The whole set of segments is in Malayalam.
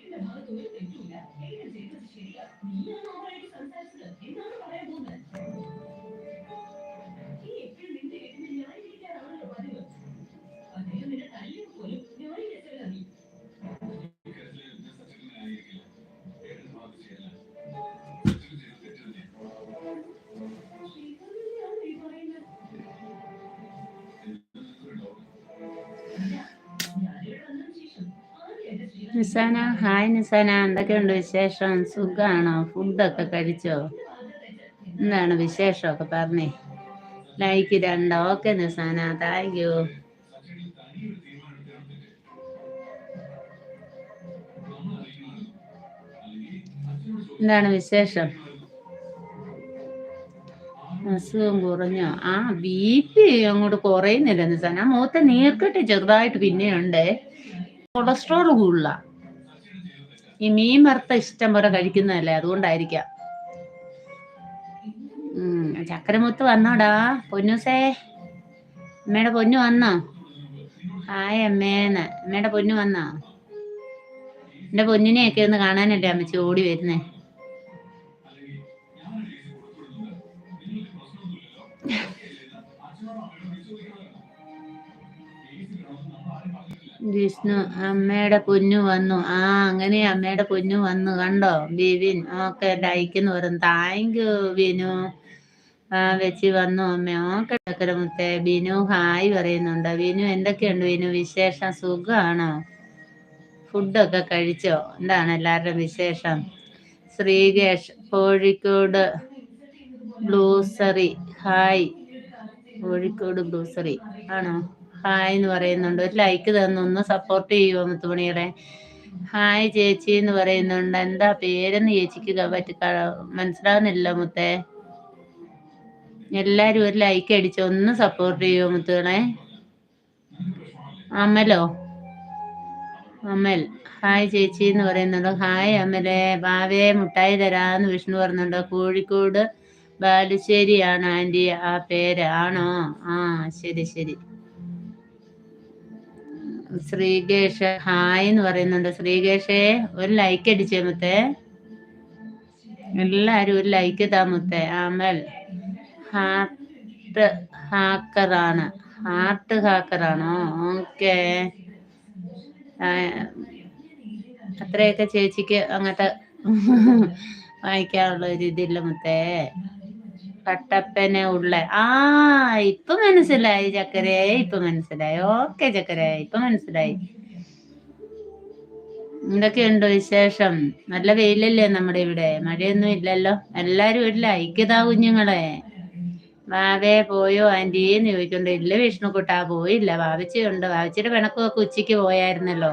ചേച്ചിയുടെ ഭാഗത്ത് ഒരു തെറ്റുമില്ല ചേട്ടൻ ചെയ്തത് ശരിയാ നീയാണ് അവരായിട്ട് സംസാരിച്ചത്? എന്നാണ് പറയാൻ പോകുന്നത്? നിസാന ഹായ് നിസാന എന്തൊക്കെയുണ്ട് വിശേഷം? സുഖാണോ? ഫുഡൊക്കെ കഴിച്ചോ? എന്താണ് വിശേഷമൊക്കെ പറഞ്ഞേ? ലൈക്ക് രണ്ടോ ഓക്കെ നിസാന താങ്ക് യു എന്താണ് വിശേഷം? അസുഖം കുറഞ്ഞോ? ആ ബി പി അങ്ങോട്ട് കുറയുന്നില്ല നിസാന. മൂത്ത നീർക്കെട്ട് ചെറുതായിട്ട് പിന്നെയുണ്ട്. കൊളസ്ട്രോൾ കൂടുതല. ഈ മീൻ വറുത്ത ഇഷ്ടം പോലെ കഴിക്കുന്നതല്ലേ അതുകൊണ്ടായിരിക്കാം. ഉം ചക്കരമുത്ത് വന്നോടാ പൊന്നൂസേ. അമ്മയുടെ പൊന്നു വന്നോ? ഹായ് അമ്മേന്ന്. അമ്മയുടെ പൊന്നു വന്നോ? എന്റെ പൊന്നിനെയൊക്കെ ഒന്ന് കാണാനല്ലേ അമ്മച്ചി ഓടി വരുന്നേ. വിഷ്ണു അമ്മയുടെ പൊന്നു വന്നു. ആ അങ്ങനെ അമ്മയുടെ പൊന്നു വന്നു. കണ്ടോ? ബിവിൻ ഓക്കെ ഡൈക്കെന്ന് പറഞ്ഞു. Thank you Binu. ആ വെച്ച് വന്നു അമ്മ. ഓക്കെ ഡക്കരമുത്തെ ബിനു ഹായ് പറയുന്നുണ്ട്. ബിനു എന്തൊക്കെയുണ്ട് ബിനു വിശേഷം? സുഖമാണോ ഫുഡൊക്കെ കഴിച്ചോ? എന്താണ് എല്ലാവരുടെയും വിശേഷം? ശ്രീകേഷ് കോഴിക്കോട് ബ്ലൂസറി. ഹായ്. കോഴിക്കോട് ബ്ലൂസറി. ആണോ? ഹായ് എന്ന് പറയുന്നുണ്ട്. ഒരു ലൈക്ക് തന്നു. ഒന്ന് സപ്പോർട്ട് ചെയ്യുമോ മുത്തുമണിയുടെ? ഹായ് ചേച്ചി എന്ന് പറയുന്നുണ്ട്. എന്താ പേരെന്ന് ചേച്ചിക്ക് പറ്റി മനസ്സിലാവുന്നില്ല മുത്തേ. എല്ലാരും ഒരു ലൈക്ക് അടിച്ചു? ഒന്ന് സപ്പോർട്ട് ചെയ്യുമോ മുത്തുകളെ അമലോ? അമൽ. ഹായ് ചേച്ചി എന്ന് പറയുന്നുണ്ട്. ഹായ് അമലെ. ബാവേ മുട്ടായി തരാന്ന് വിഷ്ണു പറയുന്നുണ്ട് കോഴിക്കോട് ബാലുശ്ശേരിയാണ് ആന്റി. ആ പേര്. ആണോ? ആ ശരി ശരി. ശ്രീകേഷ് ഹായ് എന്ന് പറയുന്നുണ്ട്. ശ്രീകേഷേ ഒരു ലൈക്ക് അടിച്ചേ മുത്തേ. എല്ലാരും ഒരു ലൈക്ക് താ മുത്തേ. അമൽ ഹാർട്ട് ഹാക്കറാണ് ഹാർട്ട് ഹാക്കറാണോ ഓക്കെ. അത്രയൊക്കെ ചേച്ചിക്ക് അങ്ങോട്ട് വായിക്കാനുള്ള ഒരു ഇതില്ല മുത്തേ. കട്ടപ്പന ഉള്ള. ആ ഇപ്പൊ മനസ്സിലായി ചക്കരെ ഇപ്പൊ മനസ്സിലായി. ഓക്കെ ചക്കരെ ഇപ്പൊ മനസ്സിലായി. എന്തൊക്കെയുണ്ട് വിശേഷം? നല്ല വെയിലല്ലേ നമ്മുടെ ഇവിടെ? മഴയൊന്നും ഇല്ലല്ലോ. എല്ലാരും ഇല്ല ഐക്യതാ കുഞ്ഞുങ്ങളെ. വാവേ പോയോ ആന്റി എന്ന് ചോദിക്കണ്ട് ഇല്ല വിഷ്ണുക്കുട്ടാ പോയില്ല. വാവച്ചിയുണ്ട്. വാവച്ചിയുടെ ഒക്കെ ഉച്ചയ്ക്ക് പോയായിരുന്നല്ലോ.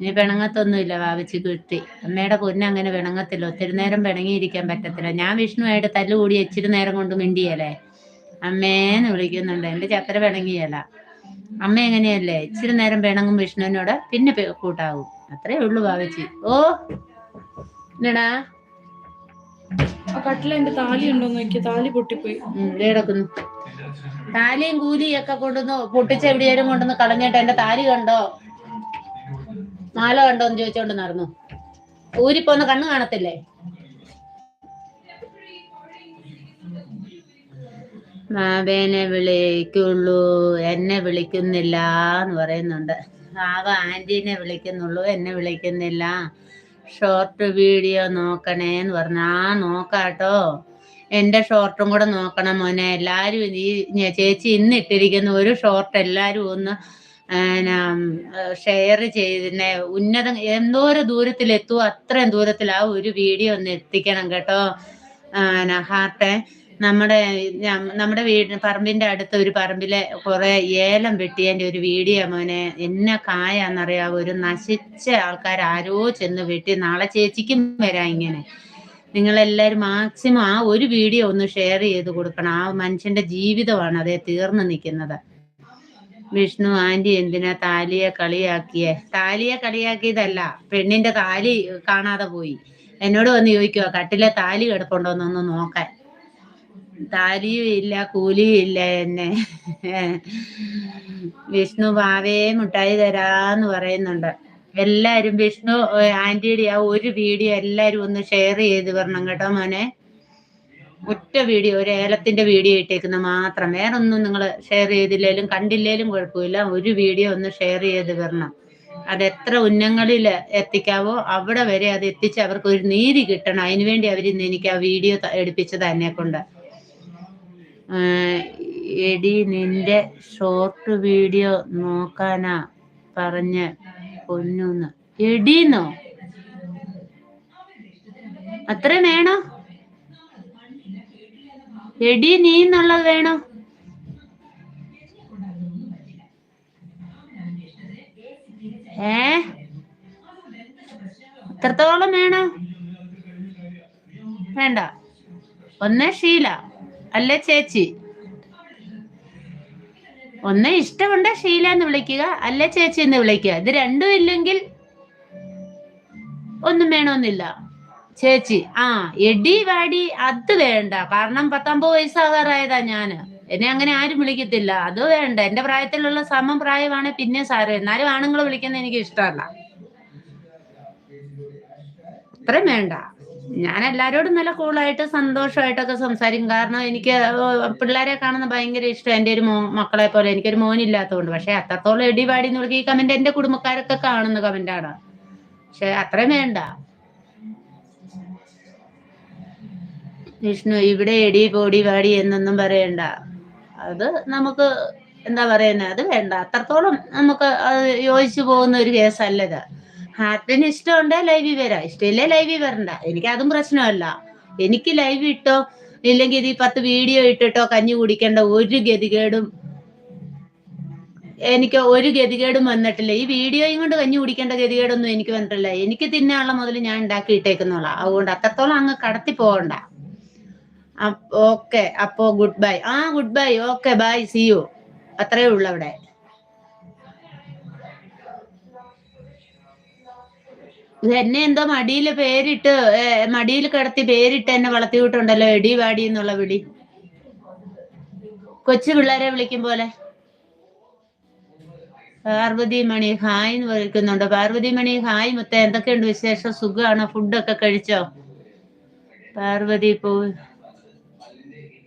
ഇനി പിണങ്ങത്തൊന്നുമില്ല വാവച്ചി കിട്ടി. അമ്മയുടെ പൊന്ന് അങ്ങനെ പിണങ്ങത്തില്ല. ഒത്തിരി നേരം പിണങ്ങിയിരിക്കാൻ പറ്റത്തില്ല. ഞാൻ വിഷ്ണുവായിട്ട് തല്ലുകൂടി ഇച്ചിരി നേരം കൊണ്ട് മിണ്ടിയല്ലേ? അമ്മേന്ന് വിളിക്കുന്നുണ്ട്. എന്റെ ചക്കര പിണങ്ങിയല്ല അമ്മ എങ്ങനെയല്ലേ? ഇച്ചിരി നേരം പിണങ്ങും വിഷ്ണുവിനോട്. പിന്നെ കൂട്ടാവും. അത്രേ ഉള്ളു വാവച്ചി. ഓ എന്നടാ ആ കട്ടില എന്റെ താലി ഉണ്ടോ നോക്കിയ. താലി പൊട്ടിപ്പോയി. കിടക്കുന്നു. താലിയും കൂലിയൊക്കെ കൊണ്ടുവന്ന് പൊട്ടിച്ച് എവിടെയും കൊണ്ടുവന്ന് കളഞ്ഞിട്ട് എന്റെ താലി കണ്ടോ? മാല കണ്ടോ എന്ന് ചോദിച്ചോണ്ട് നടന്നു. ഊരിപ്പോന്ന് കണ്ണു കാണത്തില്ലേ? മാവേനെ വിളിക്കുള്ളൂ എന്നെ വിളിക്കുന്നില്ല എന്ന് പറയുന്നുണ്ട്. മാവ ആന്റീനെ വിളിക്കുന്നുള്ളൂ എന്നെ വിളിക്കുന്നില്ല. ഷോർട്ട് വീഡിയോ നോക്കണേ എന്ന് പറഞ്ഞ ആ നോക്കാട്ടോ. എന്റെ ഷോർട്ടും കൂടെ നോക്കണം മോനെ. എല്ലാരും ഈ ചേച്ചി ഇന്ന് ഇട്ടിരിക്കുന്ന ഒരു ഷോർട്ട് എല്ലാരും ഒന്ന് ഷെയർ ചെയ്യുന്ന ഉന്നത എന്തോരം ദൂരത്തിൽ എത്തുമോ അത്രയും ദൂരത്തിൽ ആ ഒരു വീഡിയോ ഒന്ന് എത്തിക്കണം കേട്ടോ. ഹാർട്ടെ നമ്മുടെ നമ്മുടെ വീട് പറമ്പിന്റെ അടുത്ത ഒരു പറമ്പിലെ കുറെ ഏലം വെട്ടിയതിന്റെ ഒരു വീഡിയോ മോനെ എന്നെ കായാന്നറിയാവോ? ഒരു നശിച്ച ആൾക്കാർ ആരോ ചെന്ന് വെട്ടി നാളെ ചേച്ചിക്കും വരാം ഇങ്ങനെ. നിങ്ങളെല്ലാവരും മാക്സിമം ആ ഒരു വീഡിയോ ഒന്ന് ഷെയർ ചെയ്ത് കൊടുക്കണം. ആ മനുഷ്യന്റെ ജീവിതമാണ് അതേ തീർന്നു നിൽക്കുന്നത്. വിഷ്ണു ആന്റി എന്തിനാ താലിയെ കളിയാക്കിയേ? താലിയെ കളിയാക്കിയതല്ല പെണ്ണിന്റെ താലി കാണാതെ പോയി. എന്നോട് വന്ന് ചോദിക്കുക കട്ടിലെ താലി കിടപ്പുണ്ടോന്നൊന്ന് നോക്കാൻ. താലിയും ഇല്ല കൂലിയും ഇല്ല എന്നെ. വിഷ്ണു ഭാവേ മുട്ടായി തരാന്ന് പറയുന്നുണ്ട്. എല്ലാരും വിഷ്ണു ആന്റിയുടെ ആ ഒരു വീഡിയോ എല്ലാരും ഒന്ന് ഷെയർ ചെയ്ത് വരണം കേട്ടോ മോനെ. ഒറ്റ വീഡിയോ ഒരു ഏലത്തിന്റെ വീഡിയോ ഇട്ടേക്കുന്ന മാത്രം. വേറെ ഒന്നും നിങ്ങൾ ഷെയർ ചെയ്തില്ലേലും കണ്ടില്ലേലും കുഴപ്പമില്ല. ഒരു വീഡിയോ ഒന്ന് ഷെയർ ചെയ്ത് വരണം. അത് എത്ര ഉന്നങ്ങളിൽ എത്തിക്കാവോ അവിടെ വരെ അത് എത്തിച്ച് അവർക്ക് ഒരു നീതി കിട്ടണം. അതിനുവേണ്ടി അവർ ഇന്ന് എനിക്ക് ആ വീഡിയോ എടുപ്പിച്ചത് എന്നെ കൊണ്ട്. എടി നിന്റെ ഷോർട്ട് വീഡിയോ നോക്കാനാ പറഞ്ഞ പൊന്നൂന്ന്. എടീന്നോ? അത്രയും വേണോ? എടി നീ എന്നുള്ളത് വേണോ? ഏ? എത്രത്തോളം വേണോ? വേണ്ട. ഒന്ന് ഷീല അല്ലേ ചേച്ചി? ഒന്ന് ഇഷ്ടമുണ്ട് ഷീല എന്ന് വിളിക്കുക അല്ല ചേച്ചി എന്ന് വിളിക്കുക. ഇത് രണ്ടും ഇല്ലെങ്കിൽ ഒന്നും വേണമെന്നില്ല ചേച്ചി ആ എടി വാടി അത് വേണ്ട. കാരണം പത്തൊമ്പത് വയസ്സാകാറായതാ ഞാൻ. എന്നെ അങ്ങനെ ആരും വിളിക്കത്തില്ല. അത് വേണ്ട. എന്റെ പ്രായത്തിലുള്ള സമം പ്രായമാണ് പിന്നെ സാറ് എന്നാലും ആണുങ്ങൾ വിളിക്കുന്നത് എനിക്ക് ഇഷ്ടമല്ല. അത്രയും വേണ്ട. ഞാൻ എല്ലാരോടും നല്ല കൂളായിട്ട് സന്തോഷമായിട്ടൊക്കെ സംസാരിക്കും. കാരണം എനിക്ക് പിള്ളേരെ കാണുന്ന ഭയങ്കര ഇഷ്ടം. എന്റെ ഒരു മോ മക്കളെ പോലെ. എനിക്കൊരു മോനില്ലാത്തതുകൊണ്ട്. പക്ഷെ അത്രത്തോളം എടിപാടി എന്ന് വിളിക്കുക ഈ കമന്റ് എന്റെ കുടുംബക്കാരൊക്കെ കാണുന്ന കമന്റാണ് പക്ഷെ അത്രയും വേണ്ട. വിഷ്ണു ഇവിടെ എടി പൊടി വാടി എന്നൊന്നും പറയണ്ട. അത് നമുക്ക് എന്താ പറയുന്നത് അത് വേണ്ട. അത്രത്തോളം നമുക്ക് അത് യോജിച്ചു പോകുന്ന ഒരു കേസല്ലത് ഹാർട്ടിന് ഇഷ്ടമുണ്ട് ലൈവിൽ വരാം. ഇഷ്ടമില്ലേ ലൈവിൽ വരണ്ട. എനിക്ക് അതും പ്രശ്നമല്ല. എനിക്ക് ലൈവ് ഇട്ടോ ഇല്ലെങ്കിൽ ഈ പത്ത് വീഡിയോ ഇട്ടിട്ടോ കഞ്ഞി കുടിക്കേണ്ട ഒരു ഗതികേടും എനിക്ക് ഒരു ഗതികേടും വന്നിട്ടില്ല. ഈ വീഡിയോയും കൊണ്ട് കഞ്ഞി കുടിക്കേണ്ട ഗതികേടൊന്നും എനിക്ക് വന്നിട്ടില്ല. എനിക്ക് തിന്നാനുള്ള മുതൽ ഞാൻ ഉണ്ടാക്കി ഇട്ടേക്കുന്നുള്ള. അതുകൊണ്ട് അത്രത്തോളം അങ്ങ് കടത്തി പോകണ്ട. ഓക്കെ. അപ്പോ ഗുഡ് ബൈ. ആ good bye. Okay bye. See you. അത്രേ ഉള്ളു അവിടെ. എന്നെ എന്തോ മടിയിൽ പേരിട്ട് മടിയിൽ കിടത്തി പേരിട്ട് എന്നെ വളർത്തി വിട്ടുണ്ടല്ലോ എടി വാടി എന്നുള്ള വിളി. കൊച്ചു പിള്ളേരെ വിളിക്കും പോലെ. പാർവതി മണി ഹായ് എന്ന് വിളിക്കുന്നുണ്ട്. പാർവതി മണി ഹായ് മുത്ത എന്തൊക്കെയുണ്ട് വിശേഷം? സുഖമാണോ ഫുഡൊക്കെ കഴിച്ചോ? പാർവതി പോ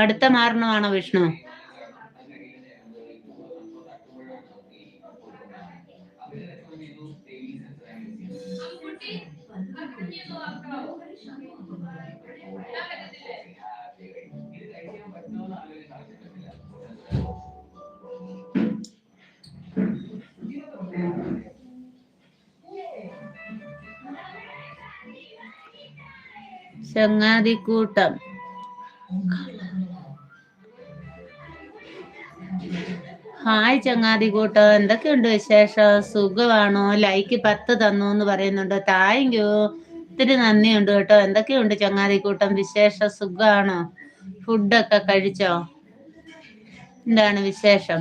അടുത്ത മാരണമാണോ വിഷ്ണു? ചങ്ങാതിക്കൂട്ടം ഹായ് ചങ്ങാതി കൂട്ടോ എന്തൊക്കെയുണ്ട് വിശേഷം? സുഖമാണോ? ലൈക്ക് പത്ത് തന്നു എന്ന് പറയുന്നുണ്ട്. Thank you. ഒത്തിരി നന്ദിയുണ്ട് കേട്ടോ. എന്തൊക്കെയുണ്ട് ചങ്ങാതി കൂട്ടം വിശേഷം സുഖമാണോ? ഫുഡൊക്കെ കഴിച്ചോ? എന്താണ് വിശേഷം?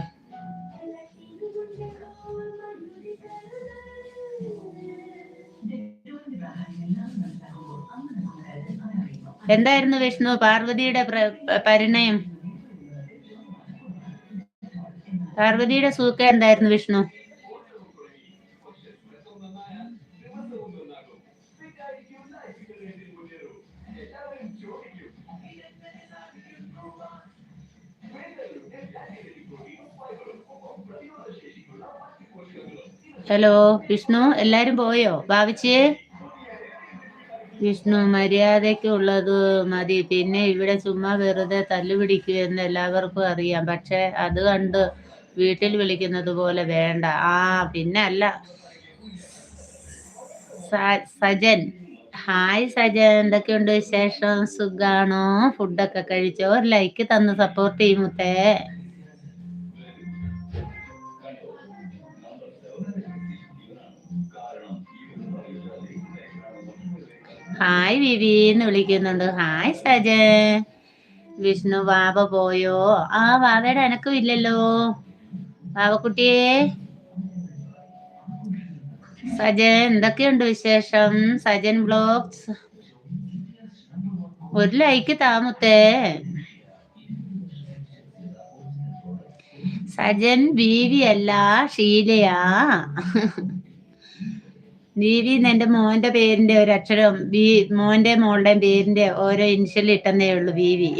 എന്തായിരുന്നു വിഷ്ണു പാർവതിയുടെ പരിണയം? പാർവതിയുടെ സൂക്ക എന്തായിരുന്നു വിഷ്ണു? ഹലോ വിഷ്ണു എല്ലാരും പോയോ? ഭാവിച്ചേ? വിഷ്ണു മര്യാദയ്ക്ക് ഉള്ളത് മതി. പിന്നെ ഇവിടെ ചുമ്മാ വെറുതെ തല്ലുപിടിക്കുമെന്ന് എല്ലാവർക്കും അറിയാം. പക്ഷെ അത് കണ്ട് വീട്ടിൽ വിളിക്കുന്നത് പോലെ വേണ്ട. ആ പിന്നെ അല്ല. സജൻ. ഹായ് സജൻ. എന്തൊക്കെയുണ്ട് വിശേഷം? സുഖാണോ? ഫുഡൊക്കെ കഴിച്ചോ? ഒരു ലൈക്ക് തന്ന് സപ്പോർട്ട് ചെയ്യുമുത്തേ ഹായ് വിവി എന്ന് വിളിക്കുന്നുണ്ട്. ഹായ് സജൻ വിഷ്ണു വാവ പോയോ? ആ വാവയുടെ അനക്കും ഇല്ലല്ലോ. വാവക്കുട്ടിയെ. സജൻ എന്തൊക്കെയുണ്ട് വിശേഷം? സജൻ ബ്ലോഗ്സ്. ഒരു ലൈക്ക് താമത്തേ സജൻ ബീവി അല്ല ഷീലയാ. വി വി എന്റെ മോന്റെ പേരിന്റെ ഒരു അക്ഷരം വി മോന്റെ മോളുടെ പേരിന്റെ ഓരോ ഇനിഷ്യൽ ഇട്ടെന്നേ ഉള്ളൂ വി വി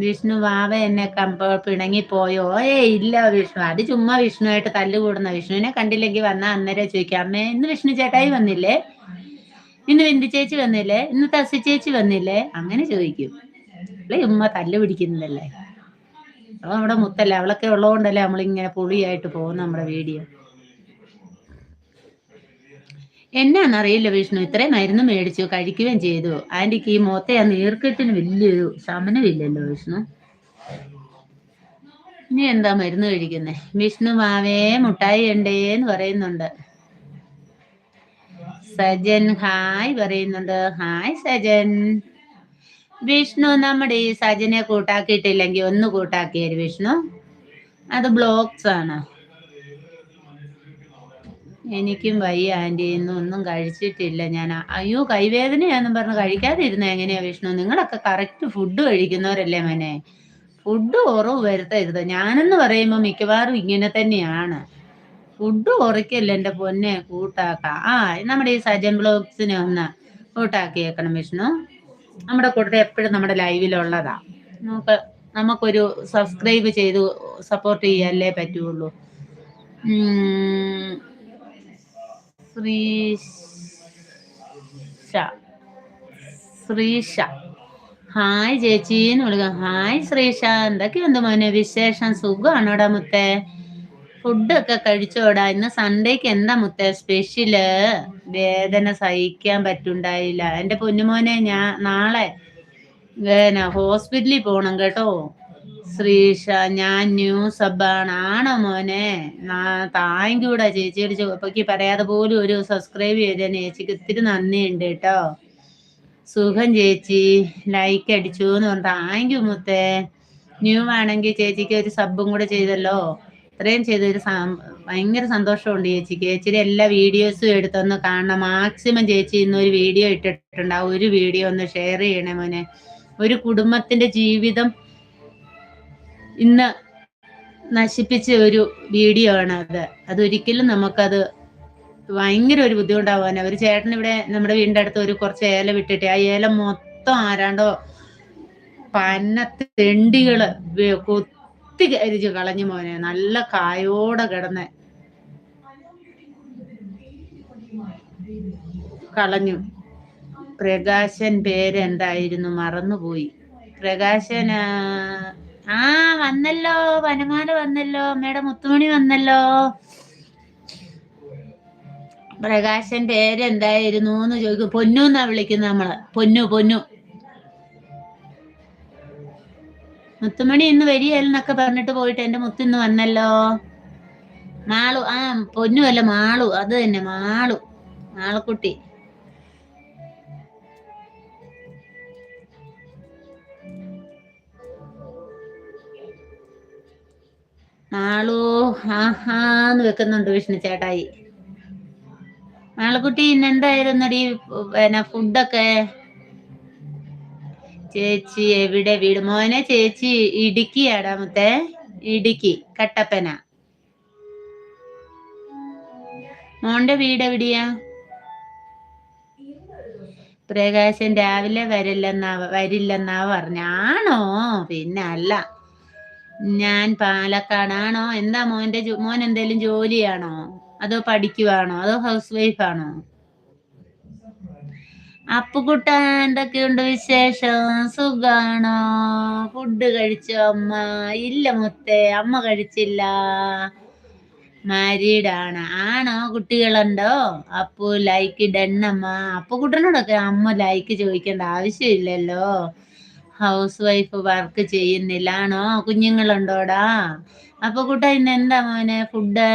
വിഷ്ണു വാവ എന്നെ കമ്പോ പിണങ്ങി പോയോ ഏ ഇല്ല വിഷ്ണു. അത് ചുമ്മാ വിഷ്ണുവായിട്ട് തല്ലുകൂടുന്ന വിഷ്ണുവിനെ കണ്ടില്ലെങ്കിൽ വന്നാ അന്നേരം ചോദിക്കാം അമ്മേ ഇന്ന് വിഷ്ണു ചേട്ടായി വന്നില്ലേ? ഇന്ന് ബിന്ദു ചേച്ചി വന്നില്ലേ? ഇന്ന് തസി ചേച്ചി വന്നില്ലേ? അങ്ങനെ ചോദിക്കും. അല്ലെ ഉമ്മ തല്ല് പിടിക്കുന്നതല്ലേ? അവളെ മുത്തല്ല. അവളൊക്കെ ഉള്ളതുകൊണ്ടല്ലേ നമ്മളിങ്ങനെ പുളിയായിട്ട് പോകുന്ന നമ്മുടെ വീഡിയോ. എന്നാന്നറിയില്ല വിഷ്ണു. ഇത്രയും മരുന്ന് മേടിച്ചു കഴിക്കുകയും ചെയ്തു. ആന്റിക്ക് ഈ മോത്തെ ആ നീർക്കെട്ടിന് വലിയൊരു ശമനമില്ലല്ലോ വിഷ്ണു. ഇനി എന്താ മരുന്ന് കഴിക്കുന്നേ? വിഷ്ണു മാവേ മുട്ടായി ഉണ്ടേന്ന് പറയുന്നുണ്ട്. സജൻ ഹായ് പറയുന്നുണ്ട്. ഹായ് സജൻ. വിഷ്ണു നമ്മുടെ ഈ സജനെ കൂട്ടാക്കിയിട്ടില്ലെങ്കിൽ ഒന്ന് കൂട്ടാക്കിയത് വിഷ്ണു. അത് ബ്ലോക്സ് ആണ് എനിക്കും വയ്യ ആന്റി. ഇന്ന് ഒന്നും കഴിച്ചിട്ടില്ല. ഞാൻ അയ്യോ കൈവേദനയാന്നും പറഞ്ഞ് കഴിക്കാതിരുന്ന എങ്ങനെയാ വിഷ്ണു? നിങ്ങളൊക്കെ കറക്റ്റ് ഫുഡ് കഴിക്കുന്നവരല്ലേ മോനെ. ഫുഡ് കുറവ് വരുത്തരുത് ഞാനെന്ന് പറയുമ്പോൾ മിക്കവാറും ഇങ്ങനെ തന്നെയാണ്. ഫുഡ് കുറയ്ക്കല്ല എന്റെ പൊന്നെ? കൂട്ടാക്ക. ആ നമ്മുടെ ഈ സജൻ ബ്ലോഗ്സിനെ ഒന്ന് കൂട്ടാക്കിയേക്കണം വിഷ്ണു. നമ്മുടെ കൂട്ടത്തിൽ എപ്പോഴും നമ്മുടെ ലൈവിലുള്ളതാ. നമുക്ക് നമുക്കൊരു സബ്സ്ക്രൈബ് ചെയ്ത് സപ്പോർട്ട് ചെയ്യാല്ലേ പറ്റുള്ളൂ. ശ്രീഷ ശ്രീഷ ഹായ് ചേച്ചി എന്ന് വിളിക്കാം. ഹായ് ശ്രീഷ എന്തൊക്കെയുണ്ട് മോനെ വിശേഷം? സുഖമാണോടാ മുത്തേ? ഫുഡൊക്കെ കഴിച്ചോടാ. ഇന്ന് സൺഡേക്ക് എന്താ മുത്തേ സ്പെഷ്യൽ? വേദന സഹിക്കാൻ പറ്റുണ്ടായില്ല. എന്റെ പൊന്നുമോനെ ഞാൻ നാളെ വേന ഹോസ്പിറ്റലിൽ പോണം കേട്ടോ. ശ്രീഷ ഞാൻ ന്യൂ സബാണ് ആണോ മോനെ? താങ്ക് യൂടാ ചേച്ചിയുടെ ചോപ്പയ്ക്ക് പറയാതെ പോലും ഒരു സബ്സ്ക്രൈബ് ചെയ്തേനെ ചേച്ചിക്ക് ഇത്തിരി നന്ദിയുണ്ട് കേട്ടോ. സുഖം ചേച്ചി. ലൈക്ക് അടിച്ചു എന്ന് പറഞ്ഞു താങ്ക് യു മുത്തേ. ന്യൂ ആണെങ്കിൽ ചേച്ചിക്ക് ഒരു സബും കൂടെ ചെയ്തല്ലോ. ഇത്രയും ചെയ്തൊരു ഭയങ്കര സന്തോഷമുണ്ട് ചേച്ചിക്ക്. ചേച്ചിയുടെ എല്ലാ വീഡിയോസും എടുത്തൊന്ന് കാണണം. മാക്സിമം ചേച്ചി ഇന്ന് ഒരു വീഡിയോ ഇട്ടിട്ടുണ്ട്. ആ ഒരു വീഡിയോ ഒന്ന് ഷെയർ ചെയ്യണേ മോനെ. ഒരു കുടുംബത്തിന്റെ ജീവിതം ഇന്ന് നശിപ്പിച്ച ഒരു വീഡിയോ ആണ് അത്. അതൊരിക്കലും നമുക്കത് ഭയങ്കര ഒരു ബുദ്ധിമുട്ടാവാൻ. ഒരു ചേട്ടൻ ഇവിടെ നമ്മുടെ വീടിന്റെ അടുത്ത് ഒരു കുറച്ച് ഏല വിട്ടിട്ട് ആ ഏലം മൊത്തം ആരാണ്ടോ പന്ന തെണ്ടികൾ കൊത്തി കരിച്ച് കളഞ്ഞു മോനെ. നല്ല കായോടെ കിടന്ന് കളഞ്ഞു. പ്രകാശൻ പേരെന്തായിരുന്നു മറന്നുപോയി. പ്രകാശൻ ആ, വന്നല്ലോ. വനമാല വന്നല്ലോ. അമ്മയുടെ മുത്തുമണി വന്നല്ലോ. പ്രകാശൻ പേരെന്തായിരുന്നു എന്ന് ചോദിക്കും. പൊന്നു എന്നാ വിളിക്കുന്നത് നമ്മൾ. പൊന്നു പൊന്നു. മുത്തുമണി ഇന്ന് വരികയെന്നൊക്കെ പറഞ്ഞിട്ട് പോയിട്ട് എന്റെ മുത്ത് ഇന്ന് വന്നല്ലോ. മാളു ആ പൊന്നു അല്ല മാളു. അത് തന്നെ മാളു. മാളക്കുട്ടി. മാളു ആഹാന്ന് വെക്കുന്നുണ്ട് വിഷ്ണു ചേട്ടായി. ആളുകുട്ടി ഇന്ന് എന്തായിരുന്നടി പിന്നെ ഫുഡൊക്കെ? ചേച്ചി എവിടെ വീട്? മോനെ ചേച്ചി ഇടുക്കി ആടാമത്തെ ഇടുക്കി കട്ടപ്പന. മോന്റെ വീട് എവിടെയാ? പ്രകാശൻ രാവിലെ വരില്ലെന്നാ വരില്ലെന്നാ പറഞ്ഞ. ആണോ? പിന്നെ അല്ല ഞാൻ പാലക്കാടാണോ? എന്താ മോന്റെ മോൻ എന്തേലും ജോലിയാണോ? അതോ പഠിക്കുവാണോ? അതോ ഹൗസ് വൈഫാണോ അപ്പുകുട്ട എന്തൊക്കെയുണ്ട് വിശേഷം? സുഖാണോ? ഫുഡ് കഴിച്ചോ അമ്മ? ഇല്ല മുത്തേ അമ്മ കഴിച്ചില്ല. മാരീഡ് ആണ്? ആണോ കുട്ടികളുണ്ടോ? അപ്പു ലൈക്ക് ഡണ്ണമ്മ അപ്പുകുട്ടനോടൊക്കെ അമ്മ ലൈക്ക് ചോദിക്കേണ്ട ആവശ്യമില്ലല്ലോ. ഹൗസ് വൈഫ് വർക്ക് ചെയ്യുന്നില്ല. ആണോ? കുഞ്ഞുങ്ങളുണ്ടോടാ? അപ്പൊ കുട്ടാ ഇന്ന് എന്താ മോനെ? ഫുഡ്?